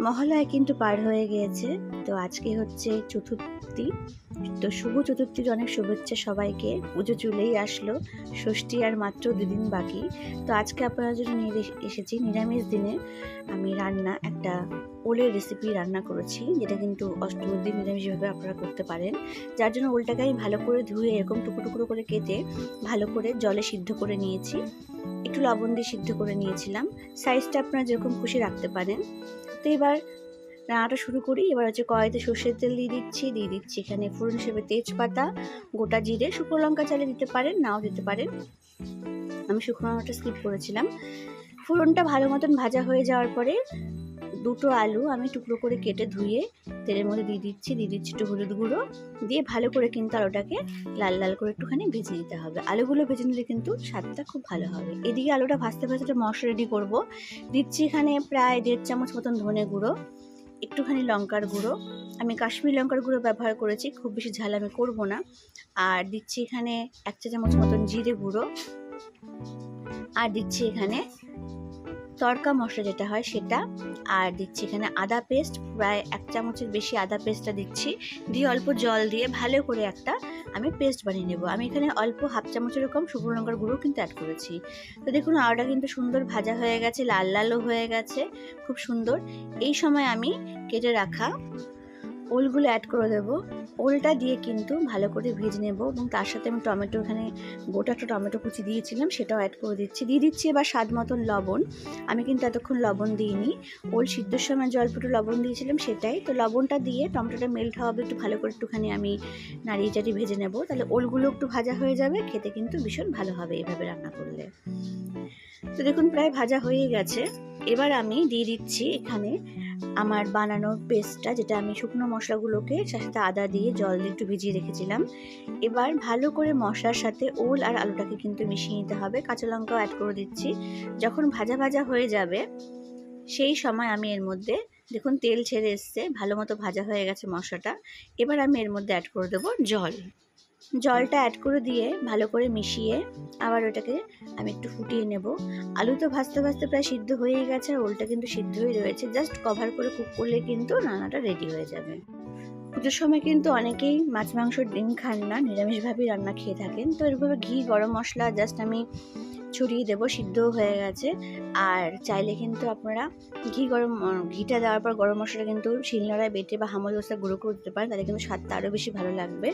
মহালয়া কিন্তু পার হয়ে গিয়েছে। তো আজকে হচ্ছে চতুর্থী। তো শুভ চতুর্থীর অনেক শুভেচ্ছা সবাইকে। পুজো চলেই আসলো। ষষ্ঠী আর মাত্র দুদিন বাকি। তো আজকে আপনারা জন্য নিয়ে এসেছি নিরামিষ দিনে, আমি রান্না একটা ওলের রেসিপি রান্না করেছি, যেটা কিন্তু অষ্টমীর দিন নিরামিষভাবে আপনারা করতে পারেন। যার জন্য ওলটাকে আমি ভালো করে ধুয়ে এরকম টুকরো টুকরো করে কেটে ভালো করে জলে সিদ্ধ করে নিয়েছি। একটু লবণ দিয়ে সিদ্ধ করে নিয়েছিলাম। সাইজটা আপনারা যেরকম খুশি রাখতে পারেন। তো এবার রান্নাটা শুরু করি। এবার হচ্ছে কড়াইতে সর্ষের তেল দিয়ে দিচ্ছি। দিয়ে দিচ্ছি এখানে ফোড়ন হিসেবে তেজপাতা, গোটা জিরে, শুকনো লঙ্কা চালে দিতে পারেন, নাও দিতে পারেন। আমি শুকনো লঙ্কাটা স্কিপ করেছিলাম। ফোড়নটা ভালো মতন ভাজা হয়ে যাওয়ার পরে দুটো আলু আমি টুকরো করে কেটে ধুয়ে তেলের মধ্যে দিয়ে দিচ্ছি দিয়ে দিচ্ছি একটু হলুদ গুঁড়ো। দিয়ে ভালো করে কিন্তু আলুটাকে লাল লাল করে একটুখানি ভেজে নিতে হবে। আলুগুলো ভেজে নিলে কিন্তু স্বাদটা খুব ভালো হবে। এদিকে আলুটা ভাজতে ভাজতে মশলা রেডি করব। দিচ্ছি এখানে প্রায় দেড় চামচ মতন ধনে গুঁড়ো, একটুখানি লঙ্কার গুঁড়ো। আমি কাশ্মীর লঙ্কার গুঁড়ো ব্যবহার করেছি, খুব বেশি ঝাল আমি করব না। আর দিচ্ছি এখানে এক চা চামচ মতন জিরে গুঁড়ো। আর দিচ্ছি এখানে তড়কা মশলা যেটা হয় সেটা, আর দিচ্ছি এখানে আদা পেস্ট প্রায় এক চামচের বেশি আদা পেস্টটা দিচ্ছি। দিয়ে অল্প জল দিয়ে ভালো করে একটা আমি পেস্ট বানিয়ে নেব। আমি এখানে অল্প হাফ চামচের এরকম শুকনো লঙ্কার গুঁড়ো কিন্তু অ্যাড করেছি। তো দেখুন আলুটা কিন্তু সুন্দর ভাজা হয়ে গেছে, লাল লালও হয়ে গেছে, খুব সুন্দর। এই সময় আমি কেটে রাখা ওলগুলো অ্যাড করে দেবো। ওলটা দিয়ে কিন্তু ভালো করে ভেজে নেব এবং তার সাথে আমি টমেটো, এখানে গোটা একটা টমেটো কুচি দিয়েছিলাম, সেটাও অ্যাড করে দিচ্ছি। দিয়ে দিচ্ছি এবার স্বাদ মতন লবণ। আমি কিন্তু এতক্ষণ লবণ দিইনি। ওল সিদ্ধর সময় যে অল্প লবণ দিয়েছিলাম সেটাই। তো লবণটা দিয়ে টমেটোটা মেল্ট হবে একটু ভালো করে একটুখানি আমি নাড়িয়ে চাড়িয়ে ভেজে নেব। তাহলে ওলগুলো একটু ভাজা হয়ে যাবে, খেতে কিন্তু ভীষণ ভালো হবে এভাবে রান্না করলে। তো দেখুন, প্রায় ভাজা হয়ে গেছে। এবার আমি দিয়ে দিচ্ছি এখানে আমার বানানোর পেস্টটা যেটা আমি শুকনো মশলাগুলোকে সাথে আদা দিয়ে জল দিয়ে একটু ভিজিয়ে রেখেছিলাম। এবার ভালো করে মশলার সাথে ওল আর আলুটাকে কিন্তু মিশিয়ে নিতে হবে। কাঁচা লঙ্কাও অ্যাড করে দিচ্ছি। যখন ভাজা ভাজা হয়ে যাবে, সেই সময় আমি এর মধ্যে, দেখুন তেল ছেড়ে এসছে, ভালো মতো ভাজা হয়ে গেছে মশলাটা। এবার আমি এর মধ্যে অ্যাড করে দেবো জল। জলটা অ্যাড করে দিয়ে ভালো করে মিশিয়ে আবার ওটাকে আমি একটু ফুটিয়ে নেব। আলু তো ভাজতে ভাজতে প্রায় সিদ্ধ হয়েই গেছে আর ওলটা কিন্তু সিদ্ধ হয়ে রয়েছে। জাস্ট কভার করে কুক করলে কিন্তু রান্নাটা রেডি হয়ে যাবে। পুজোর সময় কিন্তু অনেকেই মাছ, মাংস, ডিম খান না। নিরামিষভাবেই রান্না খেয়ে থাকেন। তো এরভাবে ঘি, গরম মশলা জাস্ট আমি ছড়িয়ে দেবো সিদ্ধও হয়ে গেছে। আর চাইলে কিন্তু আপনারা ঘি গরম ঘিটা দেওয়ার পর গরম মশলা কিন্তু শিলনোড়ায় বেটে বা হামল দোসা গুঁড়ো করে দিতে পারেন তাহলে কিন্তু স্বাদটা আরও বেশি ভালো লাগবে।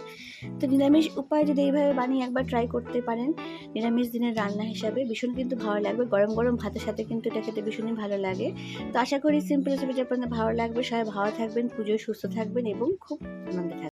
তো নিরামিষ উপায় যদি এইভাবে বানিয়ে একবার ট্রাই করতে পারেন, নিরামিষ দিনের রান্না হিসাবে ভীষণ কিন্তু ভালো লাগবে, গরম গরম ভাতের সাথে কিন্তু এটা খেতে ভীষণই ভালো লাগে। তো আশা করি সিম্পল রেসিপিটা আপনাদের ভালো লাগবে, সবাই ভালো থাকবেন, পুজোয় সুস্থ থাকবেন এবং খুব আনন্দে থাকবেন।